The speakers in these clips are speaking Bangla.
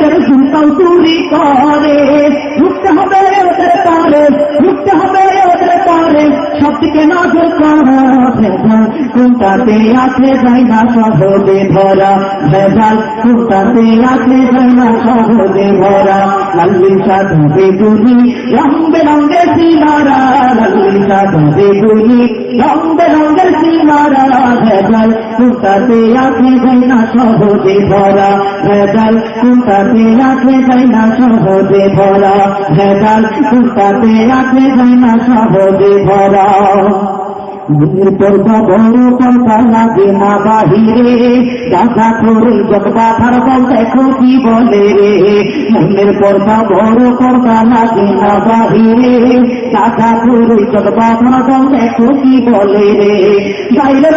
মালিকের চিন্তাও চুরি করে। মুক্ত হবে ওদের পরে মুক্ত হবে ওদের পরে। সবদিকে নজর করা কোনটাতে আছে যাই না সহজে ধরা ভেজাল কোনটাতে আছে যাই না সহজে ভরা। লাল্লি সাধু বেগুনি রং বেরঙ্গের সিনারা লাল্লি সাধু কোনটাতে আছে যাই না সহজে ভরা। ভেজাল কোনটাতে আছে যাই না সহজে ভরা। ভেজাল কোনটাতে আছে যাই না সহজে ধরা মনের পর্দা বড় পর্দা লাগে না বাহিরে দাদা করে জগবা ধার বল দেখো কি বলে রে মনের পর্দা বড় পর্দা লাগে না বাহিরে দাদা করে জগবা ধার বল দেখো কি বলে। রে গাইলের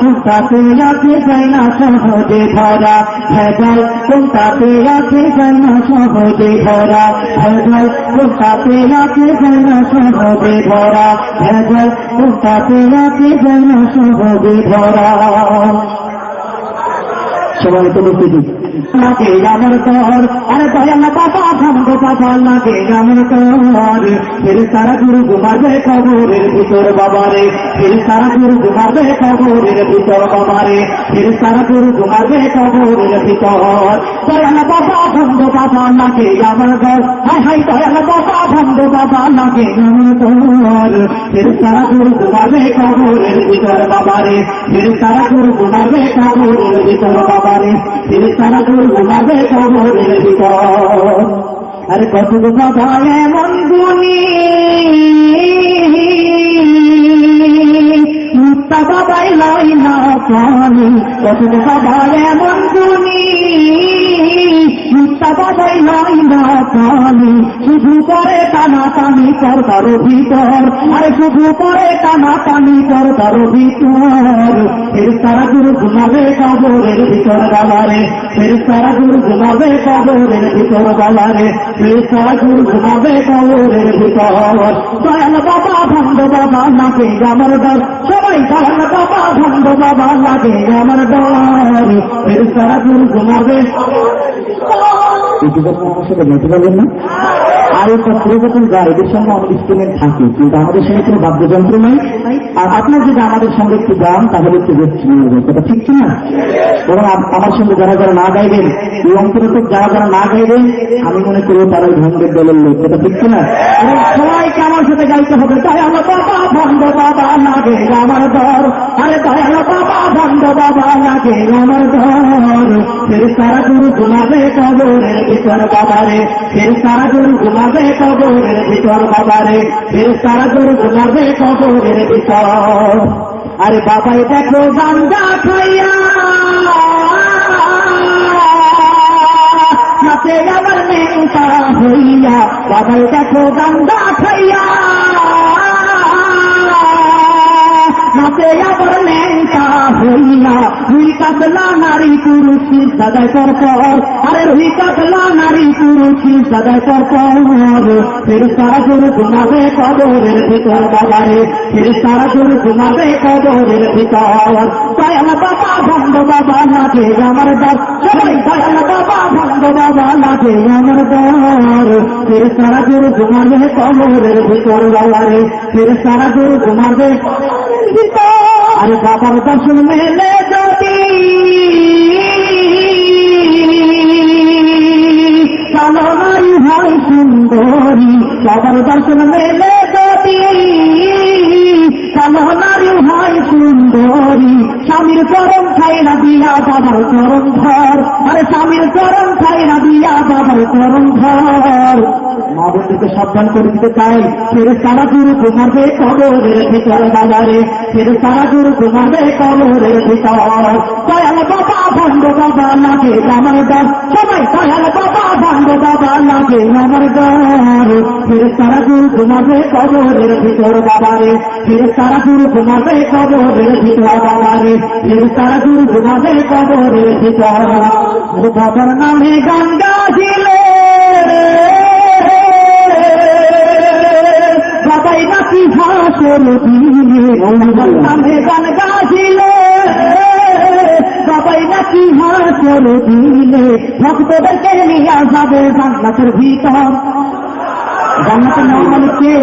কোনটাতে আছে যায় না সহজে ধরা? ভেজাল কোনটাতে আছে যায় না সহজে ধরা? ভেজাল কোনটাতে আছে যায় না সহজে ধরা? ভেজাল কোনটাতে আছে যায় না সহজে ধরা? সবাই তো লাগে আমার কর, আরে দয়াল বাবা ভাঙ্গ বাবা লাগে আমার কর। ফির সারা গুরু ঘুমাবে খবরের ভিতর বাবারে, ফির সারা গুরু ঘুমাবে খবরের ভিতর বাবারে, ফির সারা গুরু ঘুমাবে খবরের ভিতর। দয়াল বাবা ভাঙ্গ বাবা লাগে আমার কর। হাই হাই দয়াল বাবা ভাঙ্গ বাবা লাগে আমার কর। ফির সারা গুরু ঘুমাবে খবরের ভিতর বাবারে, ফির সারা গুরু ঘুমাবে সারা খবরের ভিতর আরে কত বাবা এমন গুণী মুক্তা বাবাই লয় না পানি কত বাবা এমন গুণী মুক্তা বাবাই লয় না পানি শুধু করে টানা টানি কর তারো ভিতর আরে শুধু করে টানা টানি কর তারো ভিতর। ফের সারা গুরু ঘুমাবে কবরের ভিতর বাবারে ফের সারা গুরু ঘুমাবে কবরের ভিতর বাবারে ফের সারা গুরু ঘুমাবে কবরের ভিতর। দয়াল বাবা ভন্ড বাবা নাকে আমার ডর সবাই দয়াল বাবা ভন্ড বাবা, লাগে আমার ডর ফের সারা গুরু ঘুমাবে আমার না? আর এই যখন যায় এদের সঙ্গে আমাদের স্টুডেন্ট থাকে, কিন্তু আমাদের সঙ্গে কোনো বাদ্যযন্ত্র নাই। আর আপনার যদি আমাদের সঙ্গে একটু গান তাহলে একটু দেখছি কথা ঠিক কি না এবং আমার সঙ্গে যারা যারা না গাইবেন, এই অন্তর্গত যারা যারা না গাইবেন, আমি মনে করি তারা ভঙ্গের দলের লোক। কথা ঠিক কি না এবং সবাইকে আমার সাথে গাইতে হবে। দয়াল বাবা, ভণ্ড বাবা, লাগে আমার দর। আরে দয়াল বাবা, ভণ্ড বাবা, লাগে আমার দর। সারা গুরু ঘুমাবে কবরের ভিতর বাবারে ফের সারা গুরু ঘুমাবে কবরের ভিতর বাবারে ফের সারা গুরু ঘুমাবে কবরের ভিতর। আরে বাবাই দেখো গান্দা খাইয়া। হাতে আবার নেতা হইয়া বাবাই দেখো গান্দা খাইয়া। হাতে আবার নেতা হইয়া পুরুষ সদাই পর পর আরে রুই কাতলা নারী পুরুষ সদাই পর পর ফের সারা গুরু ঘুমাবে কবরের ভিতর বাবারে ফের সারা গুরু ভিতর। বাবা ভন্ড বাবা আমার দর সবাই বাবা ভন্ড বাবা আমার ফের সারা ভিতর বাবারে ফের সারা আরে বাবার দর্শন মেলে হয় সুন্দরী, বাবার দর্শন মেলে যদি কালো হয় সুন্দরী, স্বামীর চরম খাই না দিয়া বাবার চরম ঘর আরে স্বামীর চরম খাই না দিয়া বাবার চরম ঘর মা সাবধান করে দিতে চাই। ফেরে সারা গুরু কুমারবে কবরের ভিতর বাজারে। ফেরে সারা গুরু কুমারবে কবরের ভিতর। দয়াল বাবা, ভণ্ড বাবা, লাগে আমার দর সবাই দয়াল বাবা, ভণ্ড বাবা, লাগে আমার দর ফেরে সারা গুরু কুমারবে কবরের ভিতর বাবারে ফেরে সারা গুরু কুমারবে কবরের ভিতর বাবারে ফেরে সারা গুরু কুমারবে কবরের ভিতর। বাবার নামে গান গাছিলে বাবাই নাকি হাসের দিলে নামে গান গাছিলে বাবাই নাকি হাসের দিলে ভক্তদেরকে নিয়ে যাবে জান্নাতের ভিতর। জান্নাতের নাম মানে কে?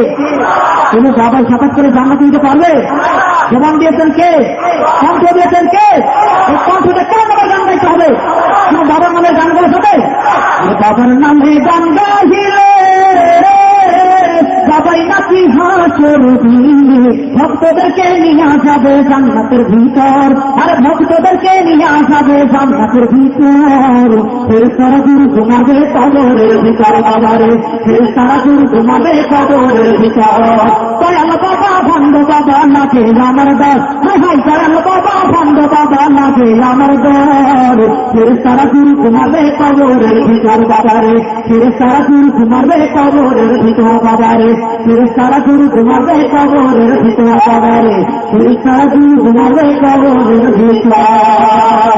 তুমি বাবার সাক্ষাৎ করে জান্নাত দিতে পারবে? জবান দিয়েছেন কে? কণ্ঠ দিয়েছেন কে? এই কণ্ঠটা কেন বাবার গান গাইতে হবে? তুমি বাবার নামে গান গাওয়া যাবে বাবার নামে গান গাইলে ভক্তদেরকে নিয়ে যাবে জান্নাতের ভিতর। আর ভক্তদেরকে নিয়ে যাবে জান্নাতের ভিতর। ফের সারা গুরু ঘুমাবে কবরের ভিতর, বাবারে। ফের সারা গুরু ঘুমাবে কবরের ভিতর। দয়াল বাবা, ভণ্ড বাবা, নাচে আমার দর হাই দয়াল বাবা, ভণ্ড বাবা, নাচে আমার দর ফের সারা গুরু ঘুমাবে কবরের ভিতর, বাবারে। ফের সারা গুরু ঘুমাবে কবরের ভিতর, বাবারে। ফের সারা গুরু ঘুমাবে কবরের ভিতর বাবারে ফের সারা গুরু ঘুমাবে কবরের ভিতর